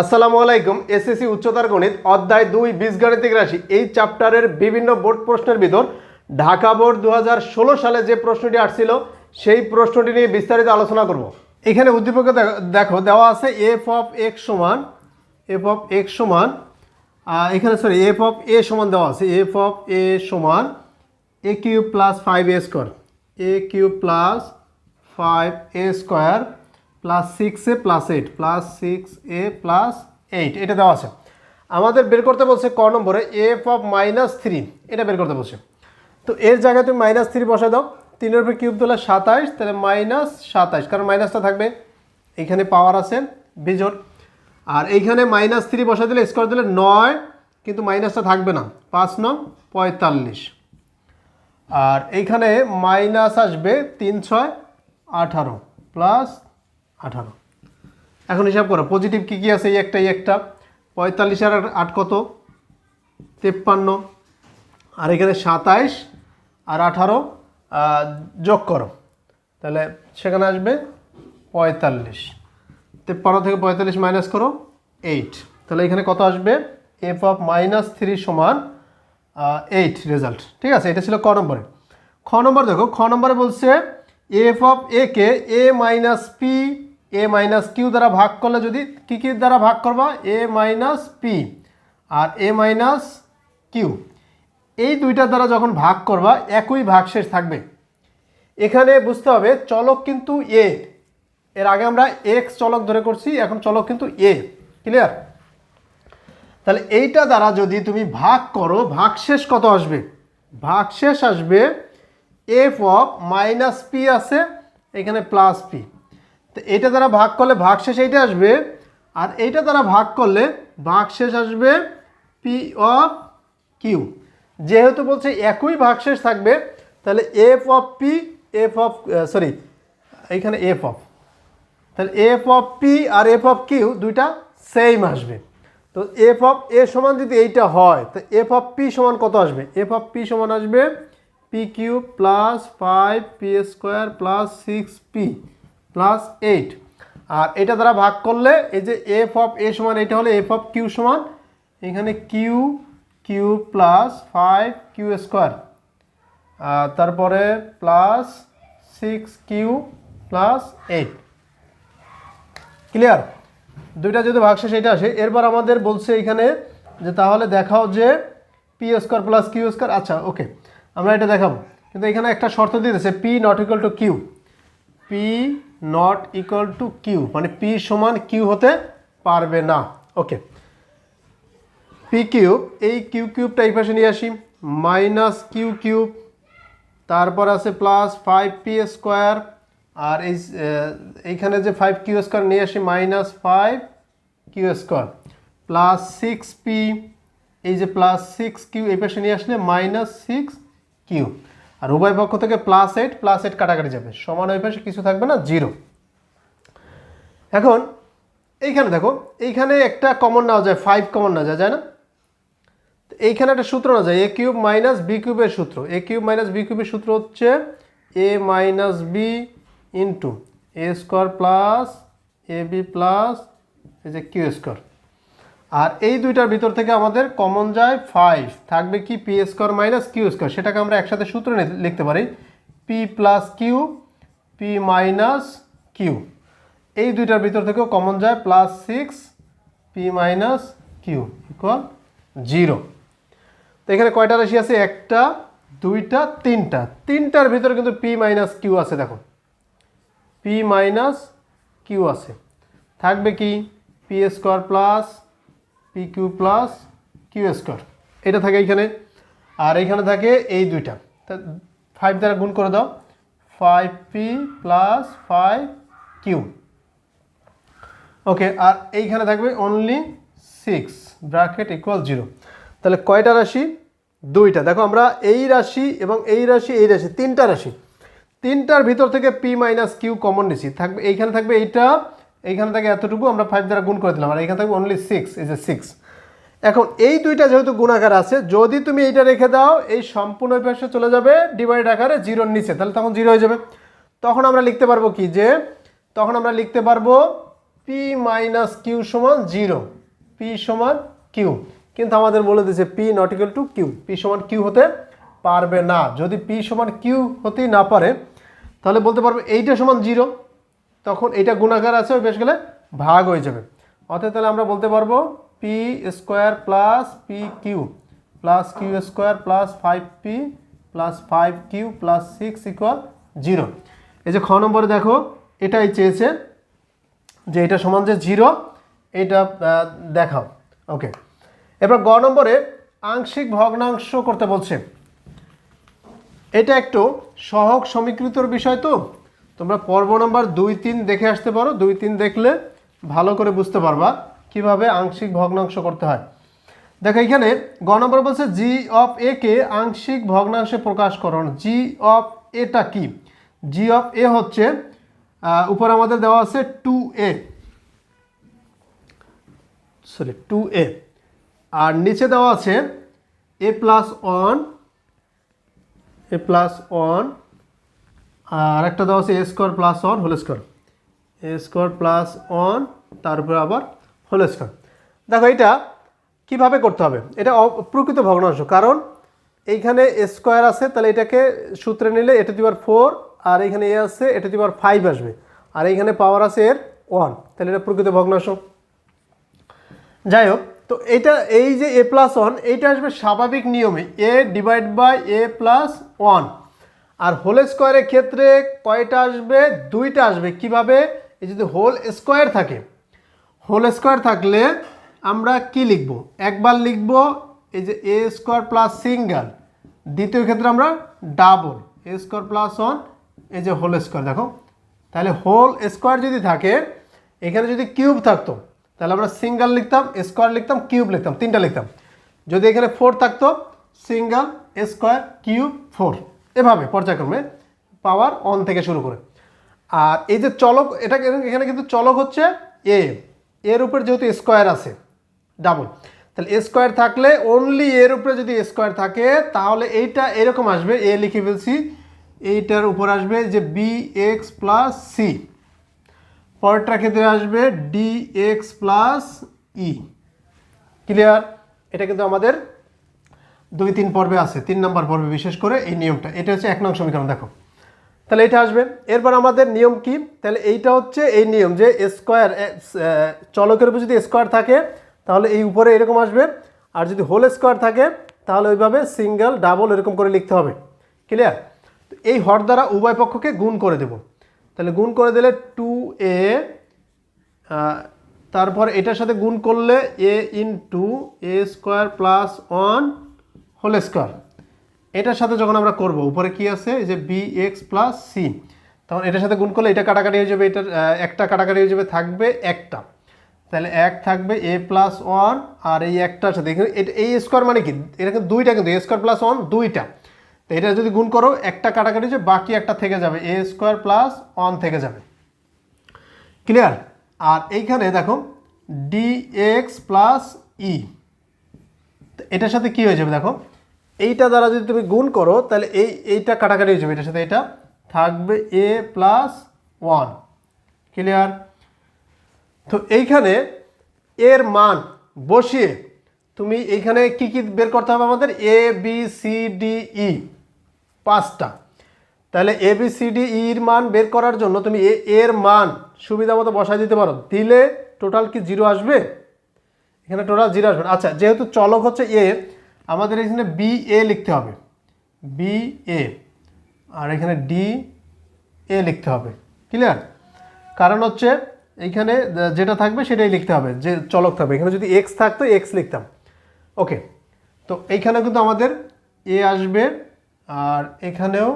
আসসালামু আলাইকুম, এসএসসি উচ্চতর গণিত অধ্যায় দুই বীজগাণিতিক রাশি। এই চ্যাপ্টারের বিভিন্ন বোর্ড প্রশ্নের ভিতর ঢাকা বোর্ড দু হাজার ষোলো সালে যে প্রশ্নটি আসছিল, সেই প্রশ্নটি নিয়ে বিস্তারিত আলোচনা করব। এখানে উদ্দীপকে দেখো- দেওয়া আছে এফ অফ এক্স সমান এফ অফ এক্স সমান এখানে সরি এফ অফ এ সমান দেওয়া আছে এফ অফ এ সমান A cube plus five A square A cube plus five A square plus six A plus eight plus six A plus eight এটা দেওয়া আছে। আমাদের বের করতে বলছে ক নম্বরে এফ অফ মাইনাস থ্রি এটা বের করতে বলছে। তো এর জায়গায় তুমি মাইনাস থ্রি বসে দাও, তিনের উপরে কিউব দিলে সাতাইশ, তাহলে মাইনাস সাতাইশ, কারণ মাইনাসটা থাকবে, এখানে পাওয়ার আছে বিজোর আর এইখানে মাইনাস থ্রি বসা দিলে স্কোয়ার দিলে নয়, কিন্তু মাইনাসটা থাকবে না, পাঁচ নং, পঁয়তাল্লিশ। আর এইখানে মাইনাস আসবে তিন ছয়, আঠারো প্লাস আঠারো। এখন হিসাব করো পজিটিভ কী কী আছে এই একটা এই একটা? পঁয়তাল্লিশ আর আট কত? তেপ্পান্ন। আর এখানে সাতাইশ আর আঠারো যোগ করো। তাহলে সেখানে আসবে পঁয়তাল্লিশ। তেপ্পান্ন থেকে পঁয়তাল্লিশ মাইনাস করো এইট তাহলে এখানে কত আসবে? এফ অফ মাইনাস থ্রি সমান এইট রেজাল্ট ঠিক আছে? এটা ছিল ক নম্বরে। খ নম্বর দেখো, খ নম্বরে বলছে F of A K A minus P A minus Q দ্বারা ভাগ করলে যদি কী কী দ্বারা ভাগ করবা? এ মাইনাস পি আর এ মাইনাস কিউ এই দুইটার দ্বারা যখন ভাগ করবা, একই ভাগশেষ থাকবে। এখানে বুঝতে হবে, চলক কিন্তু এ এর আগে আমরা এক্স চলক ধরে করছি, এখন চলক কিন্তু এ ক্লিয়ার তাহলে এইটা দ্বারা যদি তুমি ভাগ করো, ভাগশেষ কত আসবে? ভাগশেষ আসবে এফ অফ মাইনাস পি আছে, এখানে প্লাস পি তো এইটা দ্বারা ভাগ করলে ভাগশেষ এইটা আসবে, আর এইটা দ্বারা ভাগ করলে ভাগশেষ আসবে পি অফ কিউ যেহেতু বলছে একই ভাগশেষ থাকবে, তাহলে F of P F of sorry এইখানে এফ অফ তাহলে এফ অফ পি আর এফ অফ কিউ দুইটা সেম আসবে। তো এফ অফ এ সমান যদি এইটা হয়, তো এফ অফ পি সমান কত আসবে? এফ অফ পি সমান আসবে P Q plus five P square plus six P plus eight আর এটা দ্বারা ভাগ করলে এই যে এফ অফ এ সমান, এটা হলে এফ অফ কিউ সমান, এখানে Q Q plus five Q square তারপরে plus six Q plus eight clear দুইটা যদি ভাগশেষ এটা আসে, এরপর আমাদের বলছে এখানে যে তাহলে দেখাও যে P square plus Q square আচ্ছা ওকে আমরা এটা দেখাবো। কিন্তু এখানে একটা শর্ত দিতেছে P not equal to Q P not equal to Q মানে পি সমান কিউ হতে পারবে না। ওকে পি কিউব এই কিউ কিউবটা এই পাশে নিয়ে আসি। মাইনাস কিউ কিউব তারপর আছে প্লাস ফাইভ পি স্কোয়ার আর এই এইখানে যে ফাইভ কিউ স্কোয়ার নিয়ে আসি minus five Q square plus six P এই যে প্লাস সিক্স কিউ এই পাশে নিয়ে আসলে মাইনাস সিক্স কিউ আর উভয় পক্ষ থেকে প্লাস এইট প্লাস এইট কাটাকাটি যাবে। সমান ওই পাশে কিছু থাকবে না জিরো এখন এইখানে দেখো, এইখানে একটা কমন নেওয়া যায় ফাইভ কমন নেওয়া যায় যায় না? এইখানে একটা সূত্র না যায় এ কিউব মাইনাস বি কিউবের সূত্র। এ কিউব মাইনাস বি কিউবের সূত্র হচ্ছে A minus B into A square plus A B plus এই যে কিউ স্কোয়ার আর এই দুইটার ভিতর থেকে আমাদের কমন যায় ফাইভ থাকবে কি P square minus Q square সেটাকে আমরা একসাথে সূত্র লিখতে পারি। P plus Q P minus Q এই দুইটার ভিতর থেকেও কমন যায় plus six P minus Q equal zero তো এখানে কয়টা রাশি আছে? একটা, দুইটা, তিনটা। তিনটার ভিতরে কিন্তু পি মাইনাস কিউ আছে, দেখো। পি মাইনাস কিউ আছে। থাকবে কি? P square plus P Q plus Q square এটা থাকে এইখানে, আর এইখানে থাকে এই দুইটা। ফাইভ দ্বারা গুণ করে দাও five P plus five Q okay আর এইখানে থাকবে only six bracket equal zero তাহলে কয়টা রাশি? দুইটা। দেখো আমরা এই রাশি এবং এই রাশি এই রাশি, তিনটা রাশি। তিনটার ভিতর থেকে পি মাইনাস কিউ কমন নিছি। থাকবে, এইখানে থাকবে এইটা এইখানে থেকে এতটুকু আমরা ফাইভ দ্বারা গুণ করে দিলাম, আর এইখানে থেকে অনলি সিক্স এই যে সিক্স এখন এই দুইটা যেহেতু গুণাকার আছে, যদি তুমি এইটা রেখে দাও, এই সম্পূর্ণ পাশে চলে যাবে ডিভাইড আকারে জিরোর নিচে, তাহলে তখন জিরো হয়ে যাবে। তখন আমরা লিখতে পারব কি যে, তখন আমরা লিখতে পারব পি মাইনাস কিউ সমান জিরো পি সমান কিউ কিন্তু আমাদের বলে দিয়েছে P not equal to Q P সমান কিউ হতে পারবে না। যদি পি সমান কিউ হতেই না পারে, তাহলে বলতে পারবে এইটা সমান জিরো তখন এটা গুণাকার আছে, ওই বেশ গেলে ভাগ হয়ে যাবে। অর্থাৎ তাহলে আমরা বলতে পারব P square plus P Q plus Q square plus five P plus five Q plus six equal zero এই যে খ নম্বরে দেখো, এটাই চেয়েছে যে এটা সমান যে জিরো এটা দেখাও। ওকে এবার গ নম্বরে আংশিক ভগ্নাংশ করতে বলছে। এটা একটু সহগ সমীকৃতর বিষয় তো তোমরা পর্ব নাম্বার দুই তিন দেখে আসতে পারো। দুই তিন দেখলে ভালো করে বুঝতে পারবা কীভাবে আংশিক ভগ্নাংশ করতে হয়। দেখো এখানে গ নম্বর বলছে জি অফ এ কে আংশিক ভগ্নাংশে প্রকাশ করুন জি অফ এটা কি? জি অফ এ হচ্ছে উপরে আমাদের দেওয়া আছে two A. Sorry, two A. আর নিচে দেওয়া আছে A plus one, A plus one আর একটা দেওয়া আছে A square plus one whole square A square plus one তারপরে আবার হোল স্কোয়ার দেখো, এটা কীভাবে করতে হবে? এটা অ- প্রকৃত ভগ্নাংশ। কারণ এইখানে স্কোয়ার আছে, তাহলে এটাকে সূত্রে নিলে এটা দিবার ফোর আর এখানে এ আছে, এটা দিবার ফাইভ আসবে। আর এইখানে পাওয়ার আছে এর ওয়ান তাহলে এটা প্রকৃত ভগ্নাংশ। যাই হোক, তো এইটা, এই যে এ প্লাস ওয়ান এইটা আসবে স্বাভাবিক নিয়মে। A divide by A plus one R whole স্কোয়ারের ক্ষেত্রে কয়টা আসবে? দুইটা আসবে। কীভাবে? এই যদি হোল স্কোয়ার থাকে হোল স্কোয়ার থাকলে আমরা কি লিখব? একবার লিখব, এই যে এ স্কোয়ার প্লাস সিঙ্গেল দ্বিতীয় ক্ষেত্রে আমরা double A square plus one এই যে হোল স্কোয়ার দেখো, তাহলে হোল স্কোয়ার যদি থাকে, এখানে যদি কিউব থাকতো, তাহলে আমরা সিঙ্গেল লিখতাম স্কোয়ার লিখতাম কিউব লিখতাম, তিনটা লিখতাম। যদি এখানে ফোর থাকতো সিঙ্গেল স্কোয়ার কিউব ফোর এভাবে পর্যায়ক্রমে পাওয়ার অন থেকে শুরু করে। আর এই যে চলক, এটা এখানে কিন্তু চলক হচ্ছে এ এর উপর যেহেতু স্কোয়ার আছে ডাবল তাহলে স্কোয়ার থাকলে অনলি এর উপরে যদি স্কোয়ার থাকে, তাহলে এইটা এরকম আসবে এ লিখে ফেলছি, এইটার উপর আসবে যে বি এক্স প্লাস সি পরেরটার ক্ষেত্রে আসবে D X plus E clear এটা কিন্তু আমাদের দুই তিন পর্বে আছে, তিন নম্বর পর্বে বিশেষ করে এই নিয়মটা। এটা হচ্ছে এক নং সমীকরণ, দেখো। তাহলে এটা আসবে। এরপর আমাদের নিয়ম কি? তাহলে এইটা হচ্ছে এই নিয়ম যে স্কোয়ার চলকের উপর যদি স্কোয়ার থাকে, তাহলে এই উপরে এরকম আসবে। আর যদি হোল স্কোয়ার থাকে, তাহলে ওইভাবে সিঙ্গেল, ডাবল এরকম করে লিখতে হবে। ক্লিয়ার? এই হর দ্বারা উভয় পক্ষকে গুণ করে দেব। তাহলে গুণ করে দিলে টু এ তারপর এটার সাথে গুণ করলে A into A square plus one whole square. এটার সাথে যখন আমরা করব, উপরে কি আছে? যে বি এক্স প্লাস সি তখন এটার সাথে গুণ করলে এটা কাটাকাটি হয়ে যাবে, এটার একটা কাটাকাটি হয়ে যাবে, থাকবে একটা। তাহলে এক থাকবে এ প্লাস ওয়ান আর এই একটার সাথে। এই স্কোয়ার মানে কি? এটা কিন্তু দুইটা কিন্তু এ স্কোয়ার প্লাস ওয়ান দুইটা। তো এটা যদি গুণ করো, একটা কাটাকাটি হচ্ছে বাকি একটা থেকে যাবে এ স্কোয়ার প্লাস ওয়ান থেকে যাবে। ক্লিয়ার আর এইখানে দেখো ডি এক্স প্লাস ই এটার সাথে কি হয়ে যাবে, দেখো এইটা দ্বারা যদি তুমি গুণ করো, তাহলে এই, এইটা কাটাকাটি হয়ে যাবে। এটার সাথে এটা থাকবে এ প্লাস ওয়ান ক্লিয়ার তো এইখানে এর মান বসিয়ে তুমি এইখানে কি কি বের করতে হবে আমাদের? A B C D E পাঁচটা। তাহলে এ বি সি ডি ইর মান বের করার জন্য তুমি এ এর মান সুবিধা মতো বসাই দিতে পারো। দিলে টোটাল কি জিরো আসবে? এখানে টোটাল জিরো আসবে। আচ্ছা যেহেতু চলক হচ্ছে এ আমাদের এখানে বি এ লিখতে হবে। বি এ আর এখানে ডি এ লিখতে হবে। ক্লিয়ার কারণ হচ্ছে এইখানে যেটা থাকবে সেটাই লিখতে হবে। যে চলক থাকবে। এখানে যদি এক্স থাকতো এক্স লিখতাম। ওকে তো এইখানে কিন্তু আমাদের এ আসবে আর এখানেও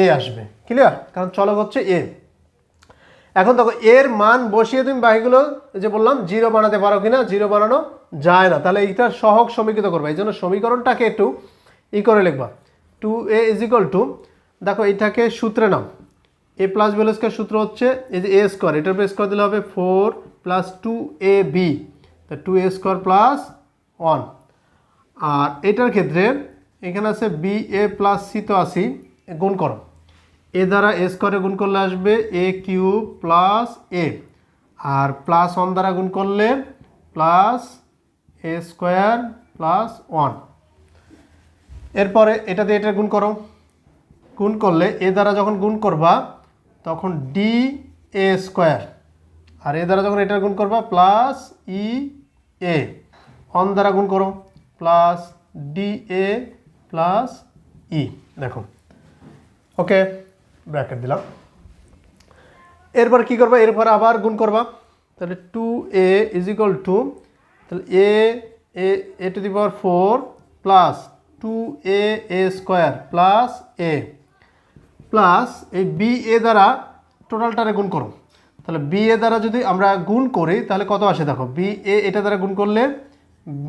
এ আসবে। ক্লিয়ার কারণ চলক হচ্ছে এ এখন দেখো এর মান বসিয়ে তুমি বাকিগুলো যে বললাম, জিরো বানাতে পারো কিনা, জিরো বানানো। যায় না। তাহলে এইটা সহগ সমীকৃত করবে। এই জন্য সমীকরণটাকে একটু ই করে লিখবা। Two A is equal to দেখো এইটাকে সূত্রে নাও। এ প্লাস বি স্কোয়ার সূত্র হচ্ছে এই যে এ স্কোয়ার এটার উপর স্কোয়ার দিলে হবে four plus two A B তা two A square plus one আর এটার ক্ষেত্রে এখানে আছে বি এ প্লাস সি তো আসি গুণ করো। এ দ্বারা এ স্কোয়ারে গুণ করলে আসবে এ কিউব প্লাস এ আর প্লাস ওয়ান দ্বারা গুণ করলে plus A square plus one এরপরে এটা দিয়ে এটা গুণ করো। গুণ করলে এ দ্বারা যখন গুণ করবা, তখন ডি এ স্কোয়ার আর এ দ্বারা যখন এটা গুণ করবা প্লাস ই এ অন দ্বারা গুণ করো। Plus D A plus E দেখো। ওকে ব্র্যাকেট দিলাম। এরপর কি করবা? এরপর আবার গুণ করবা। তাহলে two A is equal to তাহলে A A to the power four plus two A A square plus A plus এই বি এ দ্বারা টোটালটারে গুণ করো। তাহলে বি এ দ্বারা যদি আমরা গুণ করি, তাহলে কত আসে দেখো? বি এ এটা দ্বারা গুণ করলে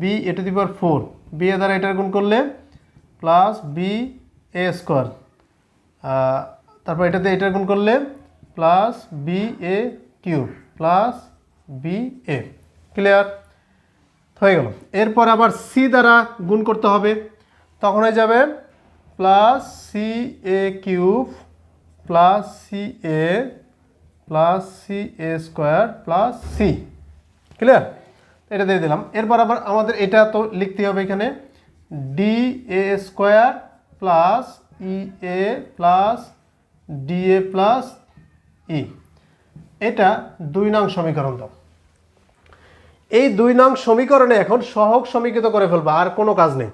B A to the power four B A দ্বারা এটার গুণ করলে প্লাস বি এ স্কোয়ার তারপর এটাতে এটার গুণ করলে plus B A cube plus B A clear হয়ে গেল। এরপর আবার সি দ্বারা গুণ করতে হবে। তখন হয়ে যাবে plus C A cube plus C A plus C A square plus C clear এটা দিয়ে দিলাম। এরপর আবার আমাদের এটা তো লিখতে হবে এখানে। D A square plus E A plus D A plus E এটা দুই নং সমীকরণ দাও। এই দুই নং সমীকরণে এখন সহগ সমীকৃত করে ফেলবা, আর কোনো কাজ নেই।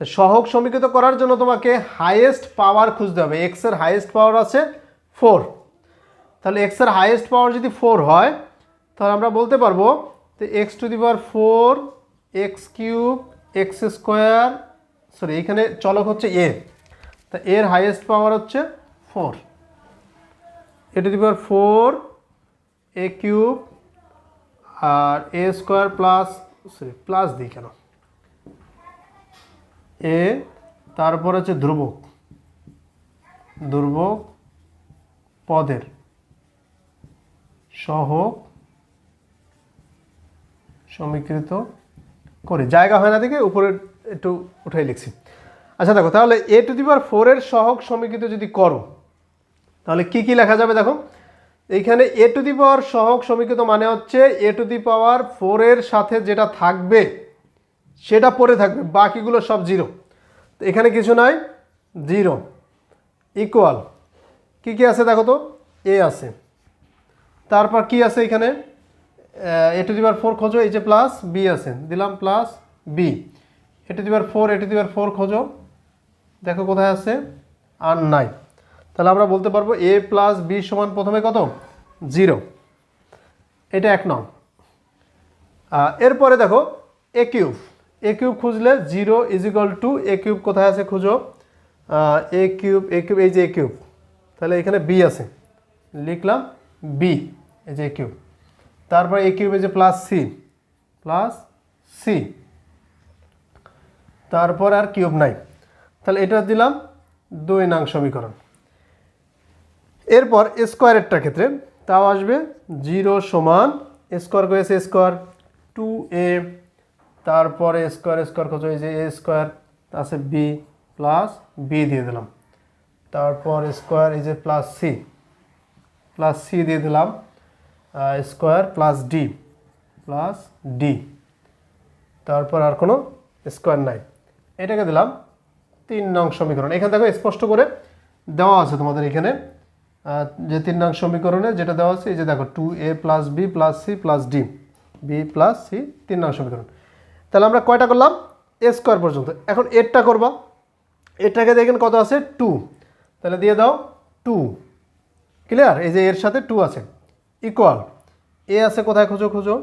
সহগ সমীকৃত করার জন্য তোমাকে হাইয়েস্ট পাওয়ার খুঁজতে হবে। এক্সের হাইয়েস্ট পাওয়ার আছে ফোর তাহলে এক্সের হাইয়েস্ট পাওয়ার যদি ফোর হয়, তাহলে আমরা বলতে পারব তো X to the power four X cube X square sorry এখানে চলক হচ্ছে এ তা এর হাইয়েস্ট পাওয়ার হচ্ছে four A to the power four A cube R A square plus, sorry, plus দিই কেন? এ, তারপর হচ্ছে ধ্রুবক। ধ্রুবক পদের সহ সমীকৃত করে। জায়গা হয় না দেখে উপরে একটু উঠাই লিখছি। আচ্ছা দেখো, তাহলে এ টু দি পাওয়ার ফোরের সহগ সমীকৃত যদি করো, তাহলে কি কি লেখা যাবে দেখো? এইখানে এ টু দি পাওয়ার সহগ সমীকৃত মানে হচ্ছে এ টু দি পাওয়ার ফোরের সাথে যেটা থাকবে, সেটা পরে থাকবে, বাকিগুলো সব জিরো তো এখানে কিছু নাই জিরো ইকুয়াল কি কি আছে দেখো তো? এ আছে। তারপর কি আছে এখানে? এ টু দি পাওয়ার ফোর খোঁজো, এই যে প্লাস বি আছে। দিলাম plus B A to the power four A to the power four খোঁজো। দেখো কোথায় আছে? আর নাই। তাহলে আমরা বলতে পারব এ প্লাস বি সমান প্রথমে কত? জিরো এটা এক নং। এরপরে দেখো এ কিউব এ কিউব খুঁজলে zero equal to A cube কোথায় আছে খুঁজো? এ কিউব এ কিউব এই যে এ কিউব তাহলে এখানে বি আছে। লিখলাম বি এই যে এ কিউব তারপর এ কিউব এই যে প্লাস সি প্লাস সি তারপর আর কিউব নাই। তাহলে এটা দিলাম দুই নং সমীকরণ। এরপর স্কোয়ারেরটা ক্ষেত্রে, তাও আসবে জিরো সমান স্কোয়ার করেছে স্কোয়ার টু এ, তারপরে স্কোয়ার স্কোয়ার কত যে এ স্কোয়ার আছে বি প্লাস বি দিয়ে দিলাম। তারপর স্কোয়ার এই যে প্লাস সি প্লাস সি দিয়ে দিলাম square plus D plus D. তারপর আর কোনো স্কোয়ার নাই। এটাকে দিলাম তিন নং সমীকরণ। এখানে দেখো স্পষ্ট করে দেওয়া আছে তোমাদের এখানে। যে তিন নং সমীকরণে যেটা দেওয়া আছে, এই যে দেখো two A plus B plus C plus D B plus C তিন নং সমীকরণ। তাহলে আমরা কয়টা করলাম? এ স্কোয়ার পর্যন্ত। এখন এরটা করবা। এরটাকে দেখেন কত আছে? টু তাহলে দিয়ে দাও টু ক্লিয়ার এই যে এর সাথে টু আছে। ইকুয়াল এ আছে কোথায়? খুঁজো খুঁজো।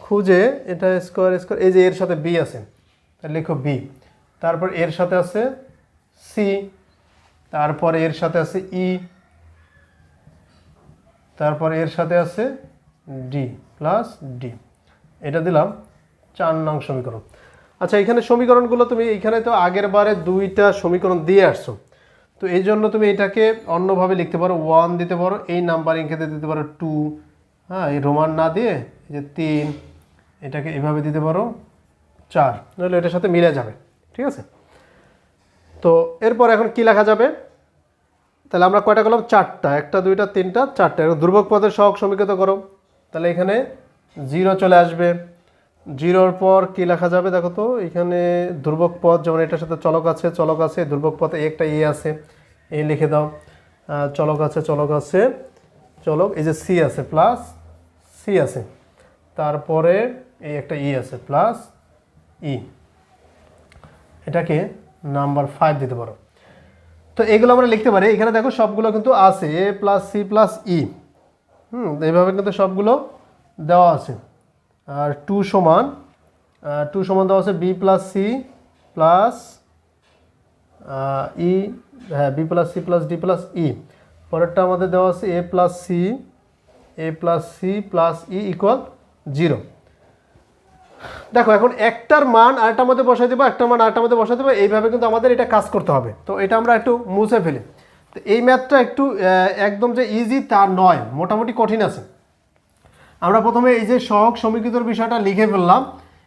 খুঁজে এটা স্কোয়ার স্কোয়ার এই যে এর সাথে বি আছে। তাহলে লিখো বি তারপর এর সাথে আছে সি তারপর এর সাথে আছে ই তারপর এর সাথে আছে ডি প্লাস ডি এটা দিলাম চার নং সমীকরণ। আচ্ছা এখানে সমীকরণগুলো তুমি এখানে তো আগের বারে দুইটা সমীকরণ দিয়ে আসছো। তো এই জন্য তুমি এটাকে অন্যভাবে লিখতে পারো ওয়ান দিতে পারো, এই নাম্বারিং ক্ষেত্রে দিতে পারো টু হ্যাঁ এই রোমান না দিয়ে এই যে তিন, এটাকে এভাবে দিতে পারো চার। নাহলে এটার সাথে মিলে যাবে, ঠিক আছে? তো এরপর এখন কি লেখা যাবে? তাহলে আমরা কয়টা করলাম? চারটা। একটা, দুইটা, তিনটা, চারটা। এখন দুর্ভোগ পদের সহগ সমীকৃত করো। তাহলে এখানে জিরো চলে আসবে। জিরোর পর কি লেখা যাবে? দেখো তো, এখানে ধ্রুবক পথ যেমন এটার সাথে চলক আছে চলক আছে, ধ্রুবক পথে একটা এ আছে। এ লিখে দাও। চলক আছে চলক আছে, চলক, এই যে সি আছে, প্লাস সি আছে। তারপরে এই একটা ই আছে, প্লাস ই। এটাকে নাম্বার ফাইভ দিতে পারো। তো এগুলো আমরা লিখতে পারি। এখানে দেখো সবগুলো কিন্তু আছে A plus C plus E হুম, এইভাবে কিন্তু সবগুলো দেওয়া আছে। আর টু সমান টু সমান দেওয়া আছে B plus C plus E হ্যাঁ B plus C plus D plus E পরেরটা আমাদের দেওয়া আছে A plus C A plus C plus E equal zero দেখো, এখন একটার মান আরেকটার মধ্যে বসাই দেবো, একটার মান আরেকটার মধ্যে বসাই দেবো, এইভাবে কিন্তু আমাদের এটা কাজ করতে হবে। তো এটা আমরা একটু মুছে ফেলি। তো এই ম্যাথটা একটু একদম যে ইজি তা নয়, মোটামুটি কঠিন আছে। আমরা প্রথমে এই যে সহগ সমীকৃতর বিষয়টা লিখে ফেললাম।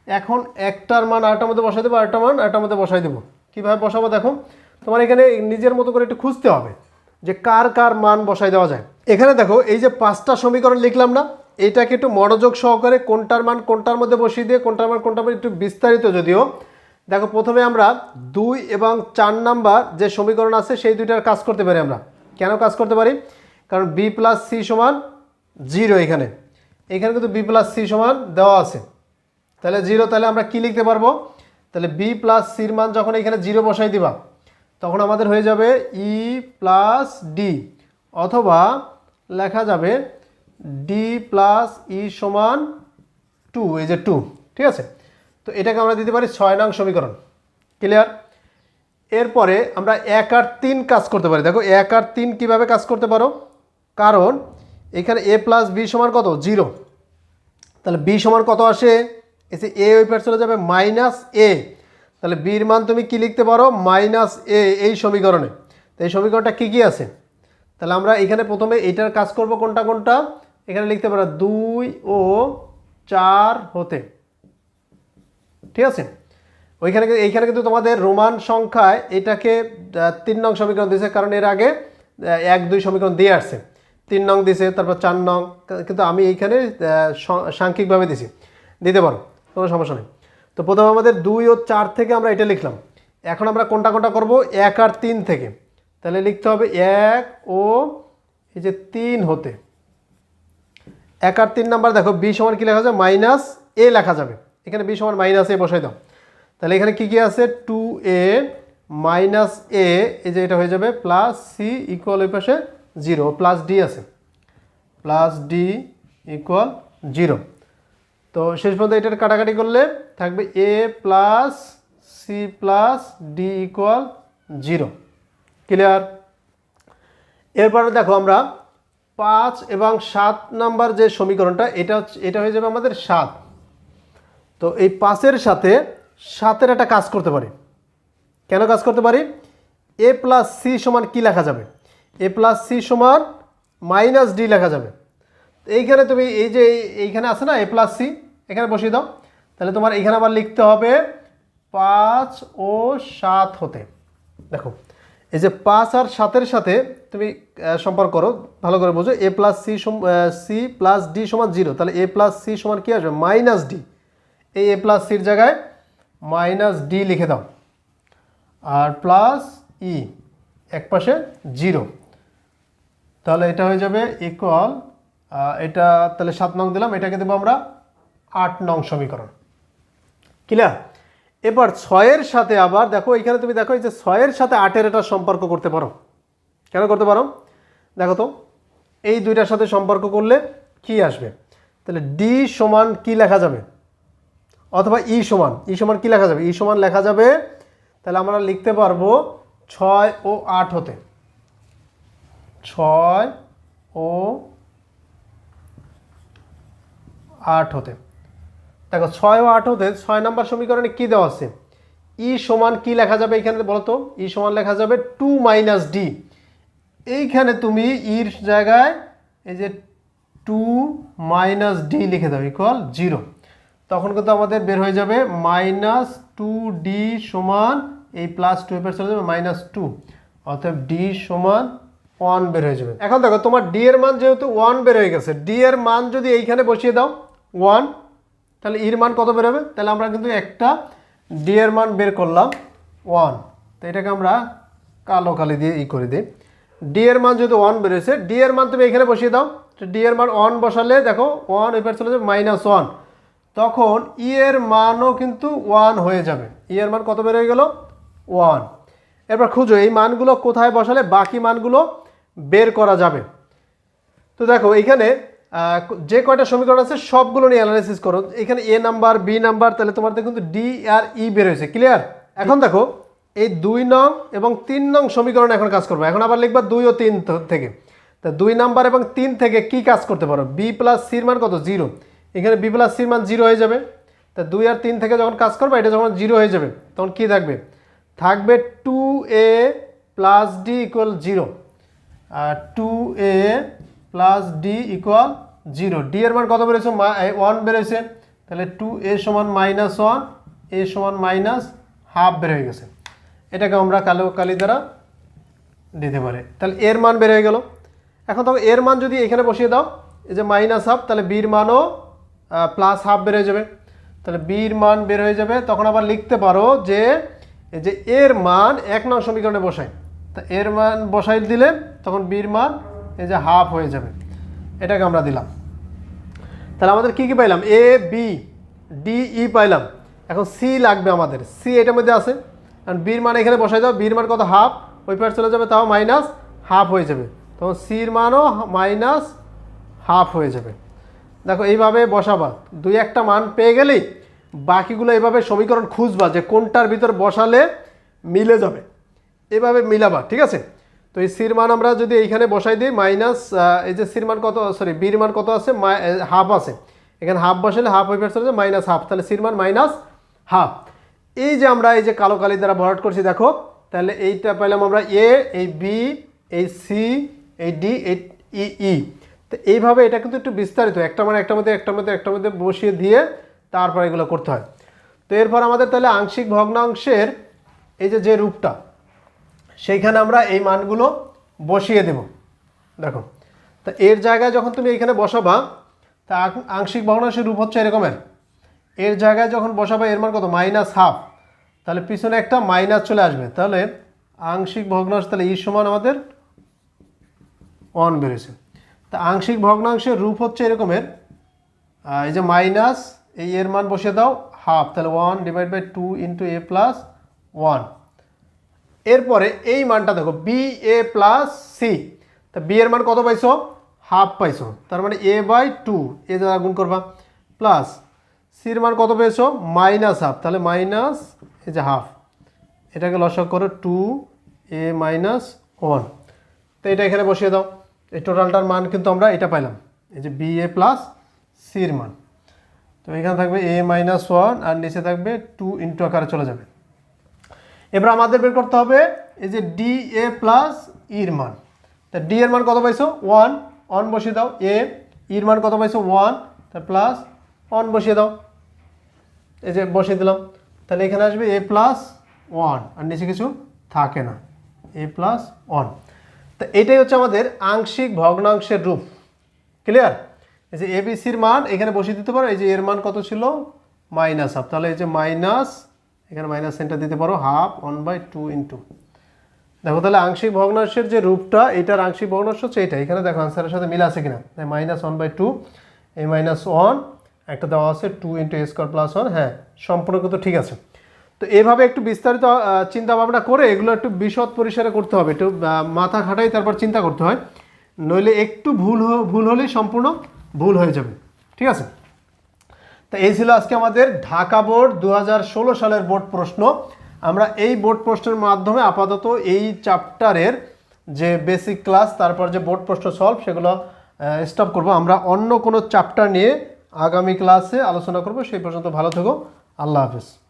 এখন একটার মান আরেকটার মধ্যে বসাই দেবো আরেকটা মান আরেকটার মধ্যে বসাই দেবো। কীভাবে বসাবো দেখো, তোমার এখানে নিজের মতো করে একটু খুঁজতে হবে যে কার কার মান বসাই দেওয়া যায়। এখানে দেখো, এই যে পাঁচটা সমীকরণ লিখলাম না এইটাকে একটু মনোযোগ সহকারে কোনটার মান কোনটার মধ্যে বসিয়ে দিয়ে, কোনটার মান কোনটার মধ্যে একটু বিস্তারিত যদিও। দেখো, প্রথমে আমরা দুই এবং চার নাম্বার যে সমীকরণ আছে, সেই দুইটার কাজ করতে পারি আমরা। কেন কাজ করতে পারি? কারণ বি প্লাস সি সমান জিরো এখানে। এখানে কিন্তু বি প্লাস সি সমান দেওয়া আছে। তাহলে জিরো, তাহলে আমরা কি লিখতে পারব? তাহলে বি প্লাস সির মান যখন এখানে জিরো বসাই দিবা, তখন আমাদের হয়ে যাবে ই প্লাস ডি। অথবা লেখা যাবে ডি প্লাস ই সমান টু এই যে টু ঠিক আছে? তো এটাকে আমরা দিতে পারি ছয় নং সমীকরণ। ক্লিয়ার এরপরে আমরা এক আর তিন কাজ করতে পারি। দেখো, এক আর তিন কীভাবে কাজ করতে পারো? কারণ এখানে এ প্লাস বি সমান কত? জিরো তাহলে বি সমান কত আসে? এসে এ ওই পার চলে যাবে মাইনাস এ তাহলে বির মান তুমি কি লিখতে পারো? মাইনাস এ এই সমীকরণে। তো এই সমীকরণটা কী কী আছে? তাহলে আমরা এখানে প্রথমে এইটার কাজ করব কোনটা কোনটা? এখানে লিখতে পারো দুই ও চার হতে। ঠিক আছে? ওইখানে এইখানে কিন্তু তোমাদের রোমান সংখ্যায় এটাকে তিন নং সমীকরণ দিয়েছে, কারণ এর আগে এক, দুই সমীকরণ দিয়ে আসছে। তিন নং দিছে, তারপর চার নং, কিন্তু আমি এইখানে সাংখ্যিকভাবে দিছি। দিতে পারো, কোনো সমস্যা নেই। তো প্রথমে আমাদের দুই ও চার থেকে আমরা এটা লিখলাম। এখন আমরা কোনটা কোনটা করব? এক আর তিন থেকে। তাহলে লিখতে হবে এক ও, এই যে তিন হতে। এক আর তিন নাম্বার, দেখো, বি সমান কি লেখা যাবে মাইনাস এ লেখা যাবে। এখানে বি সমান মাইনাস এ বসাই দাও। তাহলে এখানে কি কি আছে? টু এ মাইনাস এ, এই যে এটা হয়ে যাবে, প্লাস সি ইকুয়াল ওই পাশে জিরো, প্লাস ডি আছে। Plus D equal zero. তো শেষ পর্যন্ত এটার কাটাকাটি করলে থাকবে A plus C plus D equal zero. Clear এরপরে দেখো আমরা পাঁচ এবং সাত নাম্বার যে সমীকরণটা, এটা এটা হয়ে যাবে আমাদের সাত। তো এই পাঁচের সাথে সাতের একটা কাজ করতে পারি। কেন কাজ করতে পারি? এ প্লাস সি সমান কী লেখা যাবে? এ প্লাস সি সমান মাইনাস ডি লেখা যাবে। এইখানে তুমি এই যে এই- এইখানে আছে না, এ প্লাস সি, এখানে বসিয়ে দাও। তাহলে তোমার এখানে আবার লিখতে হবে পাঁচ ও সাত হতে। দেখো, এই যে পাঁচ আর সাতের সাথে তুমি সম্পর্ক করো, ভালো করে বোঝো A plus C C plus D সমান জিরো তাহলে এ প্লাস সি সমান কী আসবে? মাইনাস ডি এই এ প্লাস সির জায়গায় মাইনাস ডি লিখে দাও। আর প্লাস ই এক পাশে জিরো তাহলে এটা হয়ে যাবে ইকুয়াল এটা তাহলে সাত নং দিলাম, এটাকে দেবো আমরা আট নং সমীকরণ। ক্লিয়ার এবার ছয়ের সাথে আবার দেখো, এখানে তুমি দেখো, এই যে ছয়ের সাথে আটের এটা সম্পর্ক করতে পারো। কেন করতে পারো? দেখো তো, এই দুইটার সাথে সম্পর্ক করলে কি আসবে? তাহলে ডি সমান কি লেখা যাবে? অথবা ই সমান ই সমান কি লেখা যাবে? ই সমান লেখা যাবে, তাহলে আমরা লিখতে পারব ছয় ও আট হতে। ছয় ও আট হতে। দেখো, ছয় ও আট হতে, ছয় নম্বর সমীকরণে কি দেওয়া আছে? ই সমান কি লেখা যাবে এখানে বলো তো? ই সমান লেখা যাবে টু মাইনাস ডি এইখানে তুমি ইর জায়গায় এই যে টু মাইনাস ডি লিখে দাও ইকুয়াল জিরো তখন কিন্তু আমাদের বের হয়ে যাবে মাইনাস টু ডি সমান এই প্লাস টু এর চলে যাবে মাইনাস টু। অর্থাৎ ডি সমান ওয়ান বের হয়ে যাবে। এখন দেখো, তোমার ডি এর মান যেহেতু ওয়ান বের হয়ে গেছে, ডি এর মান যদি এইখানে বসিয়ে দাও ওয়ান তাহলে ইর মান কত বের হবে? তাহলে আমরা কিন্তু একটা ডি এর মান বের করলাম ওয়ান তো এটাকে আমরা কালো কালি দিয়ে ই করে দিই। ডি এর মান যেহেতু ওয়ান বেরোয়েছে ডি এর মান তুমি এখানে বসিয়ে দাও। ডি এর মান ওয়ান বসালে, দেখো ওয়ান এবার চলে যাবে মাইনাস ওয়ান তখন ই এর মানও কিন্তু ওয়ান হয়ে যাবে। ই এর মান কত বের হয়ে গেল? ওয়ান এরপর খুঁজো, এই মানগুলো কোথায় বসালে বাকি মানগুলো বের করা যাবে? তো দেখো এইখানে যে কয়টা সমীকরণ আছে, সবগুলো নিয়ে অ্যানালাইসিস করো। এখানে এ নাম্বার বি নাম্বার তাহলে তোমার কিন্তু ডি আর ই বের হয়েছে। ক্লিয়ার এখন দেখো এই দুই নং এবং তিন নং সমীকরণ এখন কাজ করব। এখন আবার লিখবা দুই ও তিন থেকে। তা দুই নাম্বার এবং তিন থেকে কি কাজ করতে পারো? বি প্লাস সির মান কত? জিরো। এখানে বি প্লাস সির মান জিরো হয়ে যাবে। তা দুই আর তিন থেকে যখন কাজ করবে, এটা যখন জিরো হয়ে যাবে, তখন কি থাকবে? থাকবে two A plus D equal zero. R two A plus D equal zero. D এর মান কত বেরোছে ওয়ান বেরোছে তাহলে টু এ সমান মাইনাস ওয়ান, এ সমান মাইনাস হাফ বের হয়ে গেছে। এটাকে আমরা কালো কালি দ্বারা দিতে পারে। তাহলে এর মান বের হয়ে গেল। এখন তবে এর মান যদি এখানে বসিয়ে দাও, এই যে মাইনাস হাফ তাহলে বির মানও প্লাস হাফ বের হয়ে যাবে। তাহলে বির মান বের হয়ে যাবে। তখন আবার লিখতে পারো যে, এই যে এর মান এক নং সমীকরণে বসাই। তা এর মান বসাই দিলে তখন বির মান, এই যে হাফ হয়ে যাবে। এটাকে আমরা দিলাম। তাহলে আমাদের কি কি পাইলাম? এ বি ডি ই পাইলাম। এখন সি লাগবে আমাদের। সি এটার মধ্যে আছে। কারণ বির মান এখানে বসাই দাও বির মান কত? হাফ ওই পার চলে যাবে, তাও মাইনাস হাফ হয়ে যাবে। তখন সির মানও মাইনাস হাফ হয়ে যাবে। দেখো, এইভাবে বসাবা। দুই একটা মান পেয়ে গেলেই বাকিগুলো এইভাবে সমীকরণ খুঁজবা যে কোনটার ভিতর বসালে মিলে যাবে। এভাবে মিলাবা, ঠিক আছে? তো এই সির মান আমরা যদি এইখানে বসাই দিই মাইনাস এই যে সির মান কত সরি বির মান কত আছে? হাফ আছে। এখানে হাফ বসালে হাফ ওই হয়ে চলে যাবে মাইনাস হাফ তাহলে সির মান মাইনাস হাফ এই যে আমরা এই যে কালো কালি দ্বারা ভরাট করছি, দেখো, তাহলে এইটা পাইলাম আমরা এ এই বি এই সি এই ডি এই ই ই তো এইভাবে এটা কিন্তু একটু বিস্তারিত, একটা মানে একটা মধ্যে একটা মধ্যে একটা মধ্যে বসিয়ে দিয়ে তারপর এগুলো করতে হয়। তো এরপর আমাদের তাহলে আংশিক ভগ্নাংশের এই যে যে রূপটা, সেইখানে আমরা এই মানগুলো বসিয়ে দেব। দেখো, তা এর জায়গায় যখন তুমি এইখানে বসাবা, তা আংশিক ভগ্নাংশের রূপ হচ্ছে এরকমের। এর জায়গায় যখন বসাবা, এর মান কত? Minus half. তাহলে পিছনে একটা মাইনাস চলে আসবে। তাহলে আংশিক ভগ্নাংশ তাহলে ই সমান আমাদের ওয়ান বেড়েছে। তা আংশিক ভগ্নাংশের রূপ হচ্ছে এরকমের এই যে মাইনাস, এই এর মান বসিয়ে দাও, হাফ। তাহলে one divide by two into A plus one এরপরে এই মানটা দেখো বি এ প্লাস সি তা বি এর মান কত পাইছো? হাফ পাইছো। তার মানে এ বাই টু এ দ্বারা গুণ করবা। প্লাস সির মান কত পেয়েছ? Minus half. তাহলে মাইনাস, এই যে হাফ। এটাকে লসক করো টু এ মাইনাস ওয়ান। তো এটা এখানে বসিয়ে দাও। এই টোটালটার মান কিন্তু আমরা এটা পাইলাম। এই যে বি এ প্লাস সির মান। তো এখানে থাকবে এ মাইনাস ওয়ান আর নিচে থাকবে টু ইন্টু আকারে চলে যাবে। এবার আমাদের বের করতে হবে এই যে ডি এ প্লাস ইর মান। তা ডি এর মান কত পাইছো? ওয়ান। ওয়ান বসিয়ে দাও। এ, ইর মান কত পাইছো? ওয়ান। তা প্লাস ওয়ান বসিয়ে দাও। এই যে বসিয়ে দিলাম। তাহলে এখানে আসবে এ প্লাস ওয়ান আর নিচে কিছু থাকে না। এ প্লাস ওয়ান তা এটাই হচ্ছে আমাদের আংশিক ভগ্নাংশের রূপ। ক্লিয়ার এই যে এবিসির মান, এখানে বসিয়ে দিতে পারো। এই যে এর মান কত ছিল? মাইনাস হাফ তাহলে এই যে মাইনাস এখানে মাইনাস সেন্টার দিতে পারো। Half one by two into দেখো তাহলে আংশিক ভগ্নাংশের যে রূপটা, এটার আংশিক ভগ্নাংশ হচ্ছে এটা। এখানে দেখো আনসারের সাথে মিল আছে কিনা? তাই মাইনাস ওয়ান বাই টু এই মাইনাস ওয়ান একটা দেওয়া আছে two into A square plus one হ্যাঁ সম্পূর্ণ কিন্তু ঠিক আছে। তো এভাবে একটু বিস্তারিত চিন্তা ভাবনা করে এগুলো একটু বিশদ পরিসরে করতে হবে, একটু মাথা খাটাই তারপর চিন্তা করতে হয়। নইলে একটু ভুল ভুল হলেই সম্পূর্ণ ভুল হয়ে যাবে, ঠিক আছে? তো এই ছিল আজকে আমাদের ঢাকা বোর্ড দু হাজার ষোলো সালের বোর্ড প্রশ্ন। আমরা এই বোর্ড প্রশ্নের মাধ্যমে আপাতত এই চ্যাপ্টারের যে বেসিক ক্লাস তারপর যে বোর্ড প্রশ্ন সলভ সেগুলো স্টপ করব। আমরা অন্য কোনো চ্যাপ্টার নিয়ে আগামী ক্লাসে আলোচনা করব সেই পর্যন্ত ভালো থেকো। আল্লাহ হাফেজ।